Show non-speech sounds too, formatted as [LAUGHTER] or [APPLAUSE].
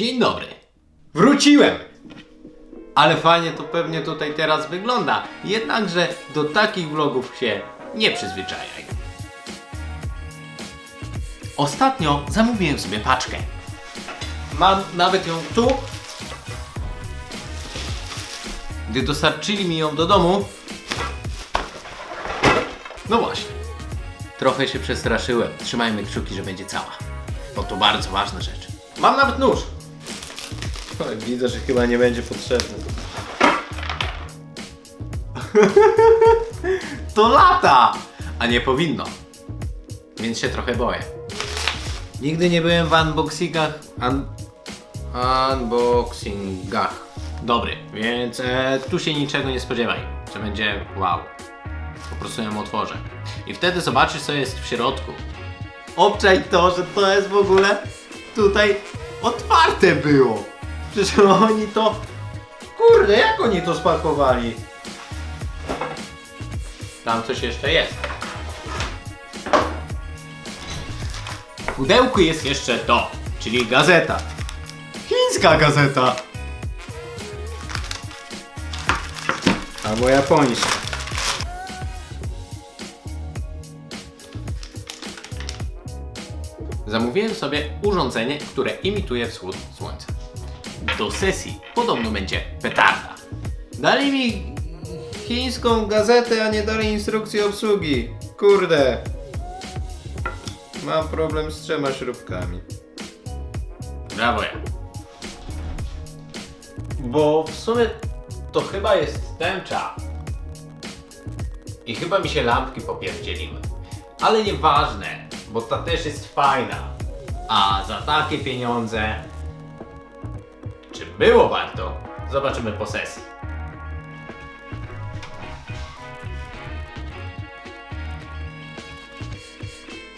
Dzień dobry. Wróciłem! Ale fajnie to pewnie tutaj teraz wygląda. Jednakże do takich vlogów się nie przyzwyczajaj. Ostatnio zamówiłem sobie paczkę. Mam nawet ją tu. Gdy dostarczyli mi ją do domu. No właśnie. Trochę się przestraszyłem. Trzymajmy kciuki, że będzie cała. Bo to bardzo ważna rzecz. Mam nawet nóż. Widzę, że chyba nie będzie potrzebny. [LAUGHS] to lata! A nie powinno. Więc się trochę boję. Nigdy nie byłem w unboxingach. Un... Unboxingach. Dobry, więc e, tu się niczego nie spodziewaj. Że będzie wow. Po prostu ją otworzę. I wtedy zobaczysz, co jest w środku. Obczaj to, że to jest w ogóle tutaj otwarte było. Przecież oni to... Kurde, jak oni to spakowali? Tam coś jeszcze jest. W pudełku jest jeszcze to, czyli gazeta. Chińska gazeta. Albo japońska. Zamówiłem sobie urządzenie, które imituje wschód słońca. Do sesji podobno będzie petarda. Dali mi chińską gazetę, a nie dali instrukcji obsługi. Kurde. Mam problem z trzema śrubkami. Brawo ja. Bo w sumie to chyba jest tęcza. I chyba mi się lampki popierdzieliły. Ale nieważne, bo ta też jest fajna. A za takie pieniądze, czy było warto? Zobaczymy po sesji.